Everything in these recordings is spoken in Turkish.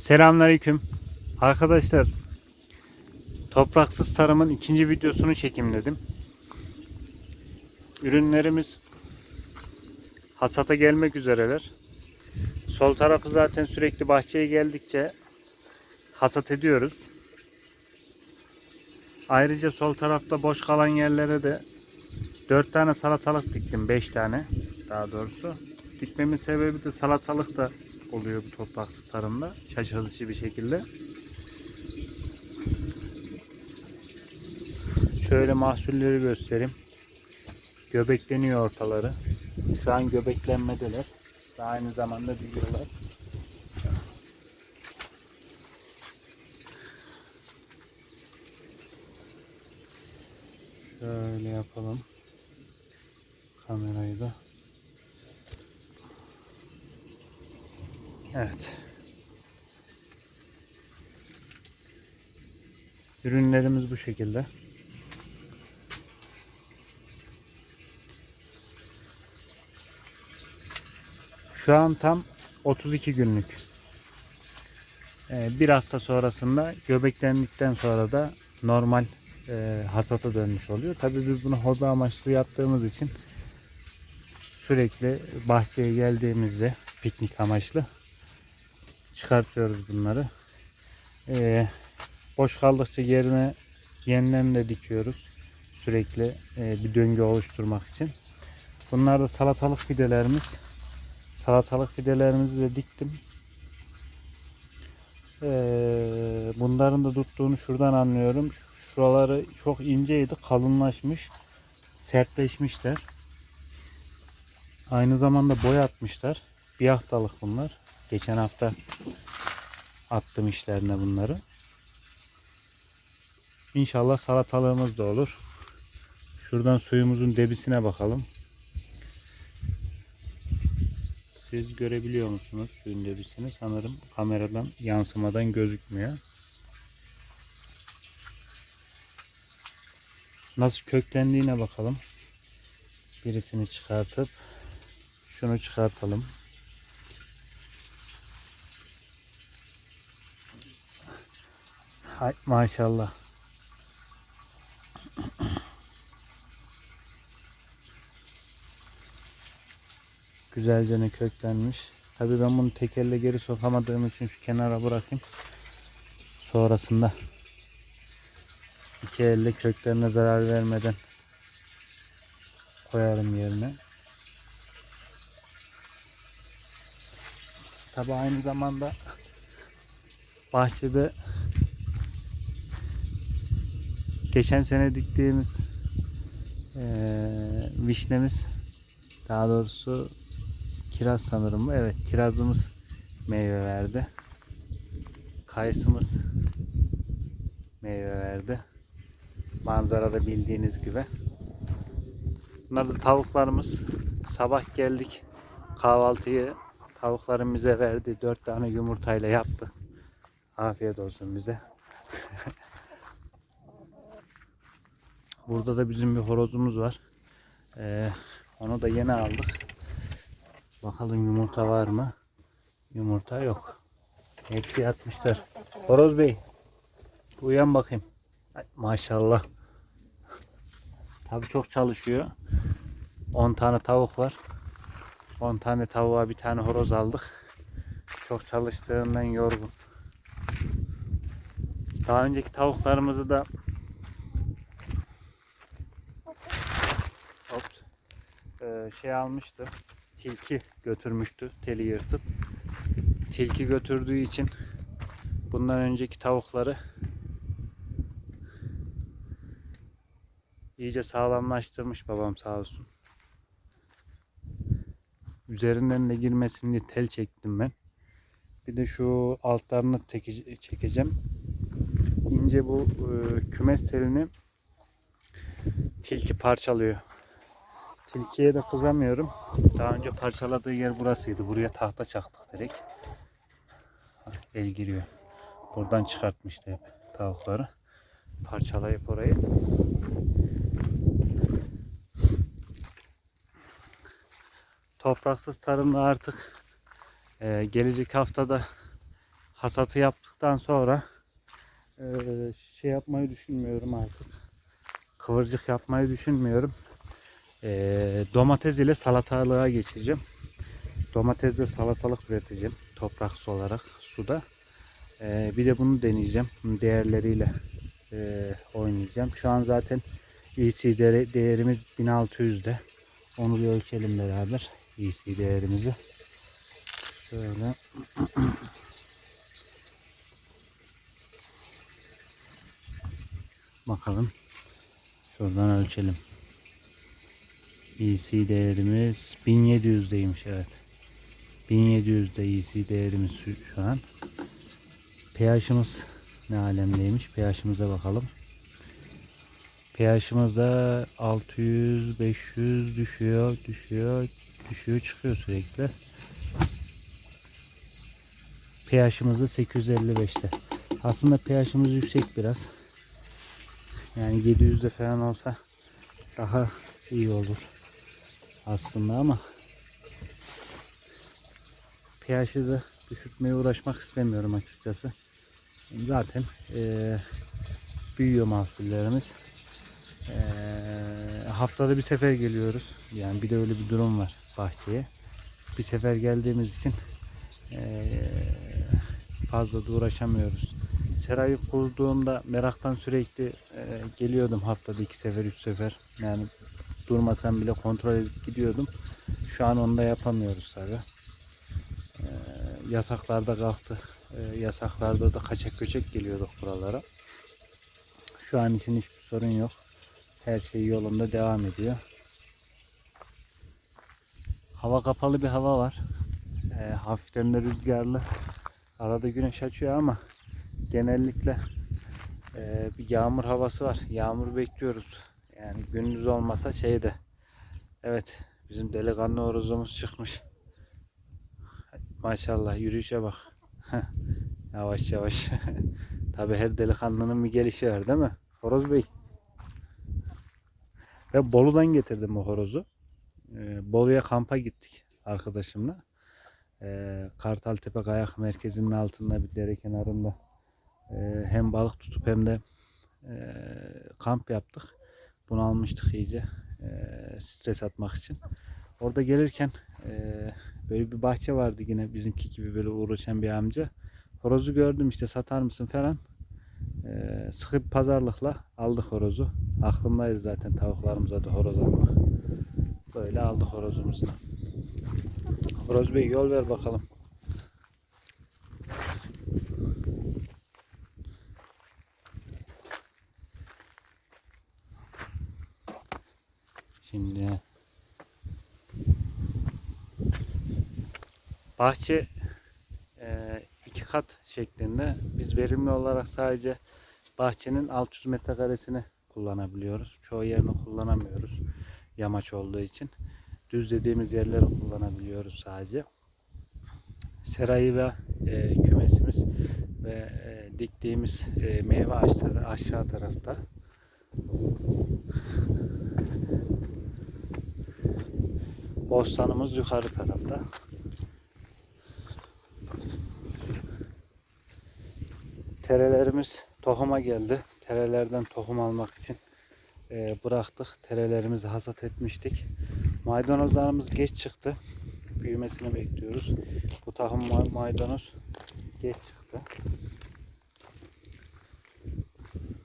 Selamünaleyküm. Arkadaşlar topraksız tarımın ikinci videosunu çekim dedim. Ürünlerimiz hasata gelmek üzereler. Sol tarafı zaten sürekli bahçeye geldikçe hasat ediyoruz. Ayrıca sol tarafta boş kalan yerlere de 4 tane salatalık diktim. 5 tane daha doğrusu. Dikmemin sebebi de salatalık da oluyor bu topraksız tarımda. Şaşırtıcı bir şekilde. Şöyle mahsulleri göstereyim. Göbekleniyor ortaları. Şu an göbeklenmedeler. Ve aynı zamanda büyüyorlar. Şöyle yapalım. Kamerayı da. Evet. Ürünlerimiz bu şekilde. Şu an tam 32 günlük. Ee, bir hafta sonrasında göbeklendikten sonra da normal e, hasata dönmüş oluyor. Tabii biz bunu hobi amaçlı yaptığımız için sürekli bahçeye geldiğimizde piknik amaçlı çıkartıyoruz bunları. Ee, boş kaldıkça yerine yenilerini de dikiyoruz. Sürekli e, bir döngü oluşturmak için. Bunlar da salatalık fidelerimiz. Salatalık fidelerimizi de diktim. Ee, bunların da tuttuğunu şuradan anlıyorum. Şuraları çok inceydi, kalınlaşmış, sertleşmişler. Aynı zamanda boy atmışlar. Bir haftalık bunlar. Geçen hafta attım işlerine bunları. İnşallah salatalığımız da olur. Şuradan suyumuzun debisine bakalım. Siz görebiliyor musunuz suyun debisini? Sanırım kameradan yansımadan gözükmüyor. Nasıl köklendiğine bakalım. Birisini çıkartıp şunu çıkartalım. Hay maşallah. Güzelce ne köklenmiş. Tabii ben bunu tekerle geri sokamadığım için şu kenara bırakayım. Sonrasında iki elle köklerine zarar vermeden koyarım yerine. Tabii aynı zamanda bahçede geçen sene diktiğimiz eee vişnemiz daha doğrusu kiraz sanırım bu. Evet kirazımız meyve verdi. Kayısımız meyve verdi. Manzarada bildiğiniz gibi. Bunlar da tavuklarımız. Sabah geldik. Kahvaltıyı tavuklarım bize verdi. Dört tane yumurtayla yaptı. Afiyet olsun bize. Burada da bizim bir horozumuz var. Ee, onu da yeni aldık. Bakalım yumurta var mı? Yumurta yok. Hepsi yatmışlar. Horoz Bey. Uyan bakayım. Ay, maşallah. Tabi çok çalışıyor. 10 tane tavuk var. 10 tane tavuğa bir tane horoz aldık. Çok çalıştığından yorgun. Daha önceki tavuklarımızı da Ops. Ee, şey almıştı. Tilki götürmüştü. Teli yırtıp. Tilki götürdüğü için bundan önceki tavukları iyice sağlamlaştırmış babam sağ olsun. Üzerinden de girmesin diye tel çektim ben. Bir de şu altlarını çekeceğim. İnce bu e, kümes telini tilki parçalıyor. Tilkiye de kızamıyorum. Daha önce parçaladığı yer burasıydı. Buraya tahta çaktık direkt. El giriyor. Buradan çıkartmıştı hep tavukları. Parçalayıp orayı. Topraksız tarımda artık e, gelecek haftada hasatı yaptıktan sonra e, şey yapmayı düşünmüyorum artık. Kıvırcık yapmayı düşünmüyorum. E, domates ile salatalığa geçeceğim. Domatesle salatalık üreteceğim. Topraksız olarak suda. E, bir de bunu deneyeceğim. Değerleriyle e, oynayacağım. Şu an zaten EC değeri- değerimiz 1600'de. Onu bir ölçelim beraber. EC değerimizi. Şöyle. Bakalım. Şuradan ölçelim. EC değerimiz 1700'deymiş evet. 1700'de EC değerimiz şu, an. pH'ımız ne alemdeymiş? pH'ımıza bakalım. pH'ımız da 600, 500 düşüyor, düşüyor, düşüyor, çıkıyor sürekli. pH'ımız da 855'te. Aslında pH'ımız yüksek biraz. Yani 700'de falan olsa daha iyi olur aslında ama pH'i de düşürtmeye uğraşmak istemiyorum açıkçası. Zaten eee, büyüyor mahsullerimiz. Eee, haftada bir sefer geliyoruz. Yani bir de öyle bir durum var bahçeye. Bir sefer geldiğimiz için eee, fazla da uğraşamıyoruz. Serayı kurduğumda meraktan sürekli eee, geliyordum haftada iki sefer, üç sefer. Yani durmasam bile kontrol edip gidiyordum. Şu an onu da yapamıyoruz tabi. yasaklarda kalktı. Ee, yasaklarda da kaçak göçek geliyorduk buralara. Şu an için hiçbir sorun yok. Her şey yolunda devam ediyor. Hava kapalı bir hava var. Ee, hafiften de rüzgarlı. Arada güneş açıyor ama genellikle e, bir yağmur havası var. Yağmur bekliyoruz. Yani gündüz olmasa şeyde. Evet bizim delikanlı horozumuz çıkmış. Maşallah yürüyüşe bak. yavaş yavaş. Tabi her delikanlının bir gelişi var değil mi? Horoz Bey. Ben Bolu'dan getirdim bu horozu. Ee, Bolu'ya kampa gittik arkadaşımla. Ee, Kartaltepe Kayak Merkezi'nin altında bir dere kenarında ee, hem balık tutup hem de ee, kamp yaptık. Bunu almıştık iyice ee, stres atmak için. Orada gelirken ee, böyle bir bahçe vardı yine bizimki gibi böyle uğraşan bir amca. Horozu gördüm işte satar mısın falan. Ee, sıkı bir pazarlıkla aldık horozu. Aklımdaydı zaten tavuklarımıza da horoz almak. Böyle aldık horozumuzu. Horoz Bey yol ver bakalım. Bahçe e, iki kat şeklinde. Biz verimli olarak sadece bahçenin 600 metrekaresini kullanabiliyoruz. Çoğu yerini kullanamıyoruz. Yamaç olduğu için. Düz dediğimiz yerleri kullanabiliyoruz sadece. Serayı ve e, kümesimiz ve e, diktiğimiz e, meyve ağaçları aşağı tarafta. Bostanımız yukarı tarafta. Terelerimiz tohuma geldi. Terelerden tohum almak için e, bıraktık. Terelerimizi hasat etmiştik. Maydanozlarımız geç çıktı. Büyümesini bekliyoruz. Bu tahım ma- maydanoz geç çıktı.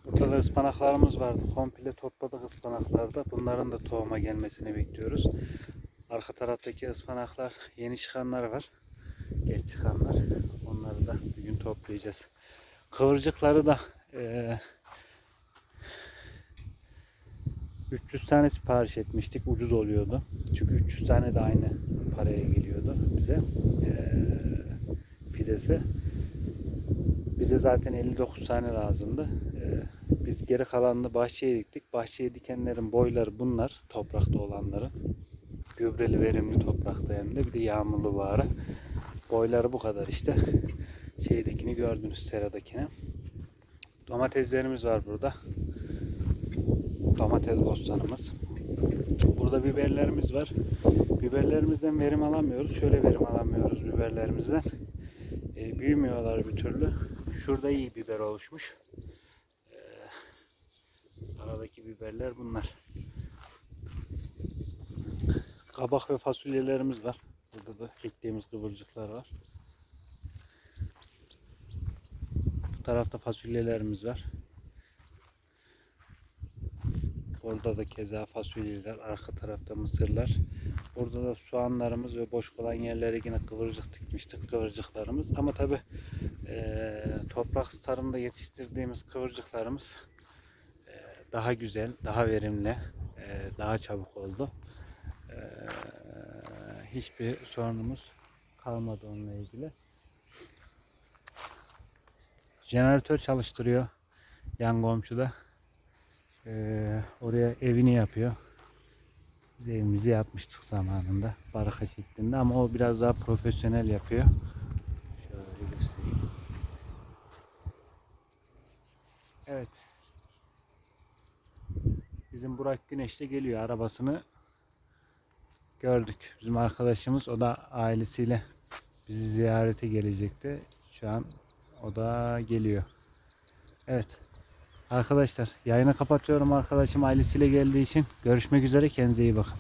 Burada da ıspanaklarımız vardı. Komple topladık ıspanakları da. Bunların da tohuma gelmesini bekliyoruz. Arka taraftaki ıspanaklar yeni çıkanlar var. Geç çıkanlar. Onları da bugün toplayacağız. Kıvırcıkları da eee 300 tane sipariş etmiştik. Ucuz oluyordu. Çünkü 300 tane de aynı paraya geliyordu bize. Eee fidesi. Bize zaten 59 tane lazımdı. Eee, biz geri kalanını bahçeye diktik. Bahçeye dikenlerin boyları bunlar. Toprakta olanların. Gübreli verimli toprakta hem de bir de yağmurlu bağrı. Boyları bu kadar işte. Şeydekini gördünüz seradakini. Domateslerimiz var burada. Domates bostanımız. Burada biberlerimiz var. Biberlerimizden verim alamıyoruz. Şöyle verim alamıyoruz biberlerimizden. e, büyümüyorlar bir türlü. Şurada iyi biber oluşmuş. E, aradaki biberler bunlar. Kabak ve fasulyelerimiz var. Burada da ektiğimiz kıvırcıklar var. Bu tarafta fasulyelerimiz var. Orada da keza fasulyeler, arka tarafta mısırlar. Burada da soğanlarımız ve boş kalan yerlere yine kıvırcık dikmiştik kıvırcıklarımız. Ama tabi toprak tarımda yetiştirdiğimiz kıvırcıklarımız eee, daha güzel, daha verimli, eee, daha çabuk oldu. Eee, hiçbir sorunumuz kalmadı onunla ilgili. Jeneratör çalıştırıyor yan komşuda. Eee, oraya evini yapıyor. Biz evimizi yapmıştık zamanında. Baraka şeklinde ama o biraz daha profesyonel yapıyor. Şöyle göstereyim. Evet. Bizim Burak Güneş de geliyor arabasını gördük. Bizim arkadaşımız o da ailesiyle bizi ziyarete gelecekti. Şu an o da geliyor. Evet. Arkadaşlar yayını kapatıyorum arkadaşım ailesiyle geldiği için. Görüşmek üzere kendinize iyi bakın.